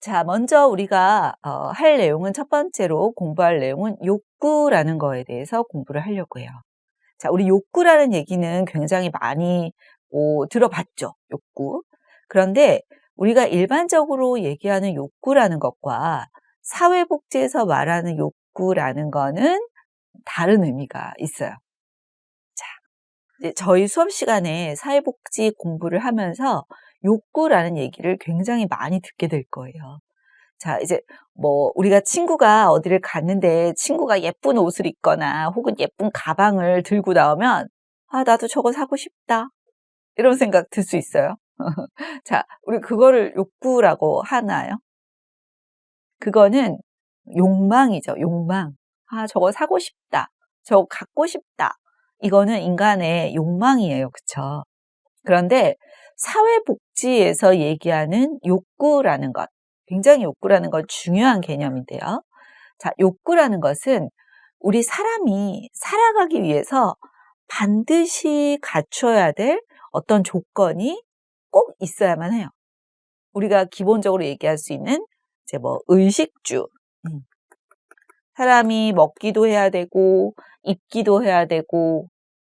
자, 먼저 우리가 어, 할 내용은 첫 번째로 공부할 내용은 욕구라는 거에 대해서 공부를 하려고 해요. 자, 우리 욕구라는 얘기는 굉장히 많이 뭐, 들어봤죠. 욕구. 그런데 우리가 일반적으로 얘기하는 욕구라는 것과 사회복지에서 말하는 욕구라는 거는 다른 의미가 있어요. 저희 수업 시간에 사회복지 공부를 하면서 욕구라는 얘기를 굉장히 많이 듣게 될 거예요. 자, 이제 뭐 우리가 친구가 어디를 갔는데 친구가 예쁜 옷을 입거나 혹은 예쁜 가방을 들고 나오면 아, 나도 저거 사고 싶다. 이런 생각 들 수 있어요. 자, 우리 그거를 욕구라고 하나요? 그거는 욕망이죠. 욕망. 아, 저거 사고 싶다. 저거 갖고 싶다. 이거는 인간의 욕망이에요. 그쵸? 그런데 사회복지에서 얘기하는 욕구라는 것, 굉장히 욕구라는 건 중요한 개념인데요. 자, 욕구라는 것은 우리 사람이 살아가기 위해서 반드시 갖춰야 될 어떤 조건이 꼭 있어야만 해요. 우리가 기본적으로 얘기할 수 있는 이제 뭐 의식주. 음. 사람이 먹기도 해야 되고 입기도 해야 되고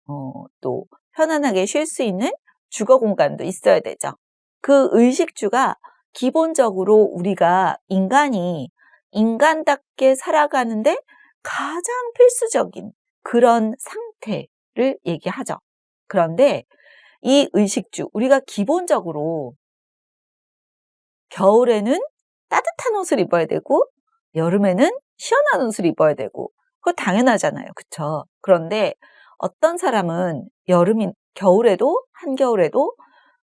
어, 또 편안하게 쉴 수 있는 주거 공간도 있어야 되죠. 그 의식주가 기본적으로 우리가 인간이 인간답게 살아가는데 가장 필수적인 그런 상태를 얘기하죠. 그런데 이 의식주, 우리가 기본적으로 겨울에는 따뜻한 옷을 입어야 되고 여름에는 시원한 옷을 입어야 되고 그거 당연하잖아요. 그쵸? 그런데 어떤 사람은 여름인 겨울에도 한겨울에도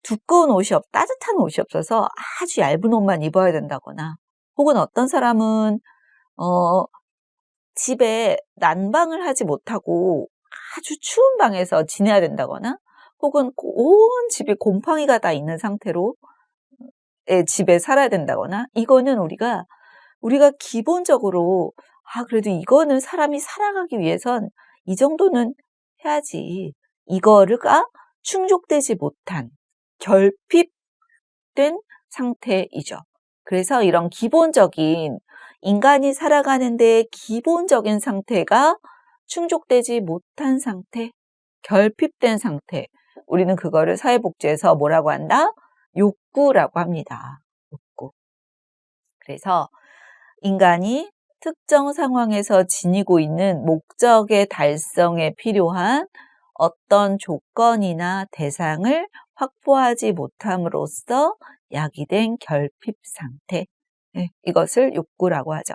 두꺼운 옷이 없, 따뜻한 옷이 없어서 아주 얇은 옷만 입어야 된다거나, 혹은 어떤 사람은, 어, 집에 난방을 하지 못하고 아주 추운 방에서 지내야 된다거나, 혹은 온 집에 곰팡이가 다 있는 상태로 의 집에 살아야 된다거나, 이거는 우리가, 우리가 기본적으로, 아, 그래도 이거는 사람이 살아가기 위해선 이 정도는 해야지. 이거가 충족되지 못한 결핍된 상태이죠. 그래서 이런 기본적인 인간이 살아가는데 기본적인 상태가 충족되지 못한 상태, 결핍된 상태. 우리는 그거를 사회복지에서 뭐라고 한다? 욕구라고 합니다. 욕구. 그래서 인간이 특정 상황에서 지니고 있는 목적의 달성에 필요한 어떤 조건이나 대상을 확보하지 못함으로써 야기된 결핍 상태. 네, 이것을 욕구라고 하죠.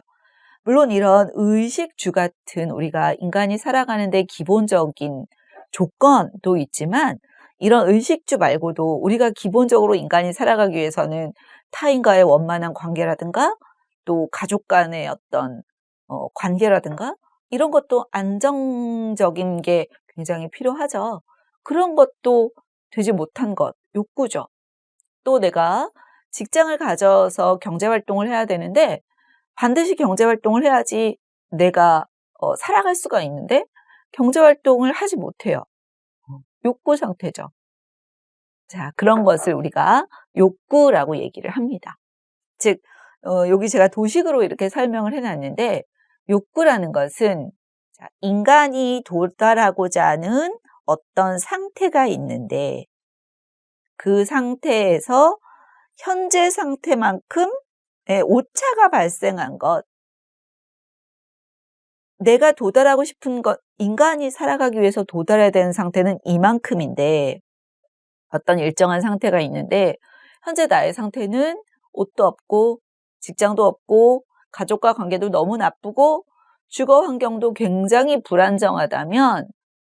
물론 이런 의식주 같은 우리가 인간이 살아가는데 기본적인 조건도 있지만 이런 의식주 말고도 우리가 기본적으로 인간이 살아가기 위해서는 타인과의 원만한 관계라든가 또 가족 간의 어떤 어, 관계라든가 이런 것도 안정적인 게 굉장히 필요하죠. 그런 것도 되지 못한 것, 욕구죠. 또 내가 직장을 가져서 경제 활동을 해야 되는데 반드시 경제 활동을 해야지 내가 어, 살아갈 수가 있는데 경제 활동을 하지 못해요. 어, 욕구 상태죠. 자, 그런 것을 우리가 욕구라고 얘기를 합니다. 즉, 어, 여기 제가 도식으로 이렇게 설명을 해놨는데, 욕구라는 것은 자, 인간이 도달하고자 하는 어떤 상태가 있는데 그 상태에서 현재 상태만큼 오차가 발생한 것, 내가 도달하고 싶은 것, 인간이 살아가기 위해서 도달해야 되는 상태는 이만큼인데, 어떤 일정한 상태가 있는데, 현재 나의 상태는 옷도 없고, 직장도 없고, 가족과 관계도 너무 나쁘고, 주거 환경도 굉장히 불안정하다면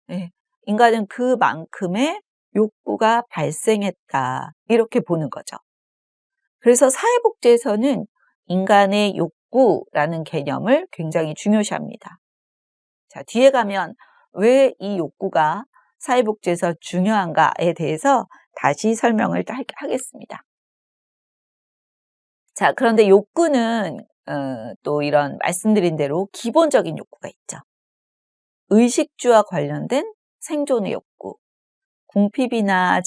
네, 인간은 그만큼의 욕구가 발생했다. 이렇게 보는 거죠. 그래서 사회복지에서는 인간의 욕구라는 개념을 굉장히 중요시합니다. 자, 뒤에 가면 왜 이 욕구가 사회복지에서 중요한가에 대해서 다시 설명을 하겠습니다. 자, 그런데 욕구는 어, 또 이런 말씀드린 대로 기본적인 욕구가 있죠. 의식주와 관련된 생존의 욕구, 궁핍이나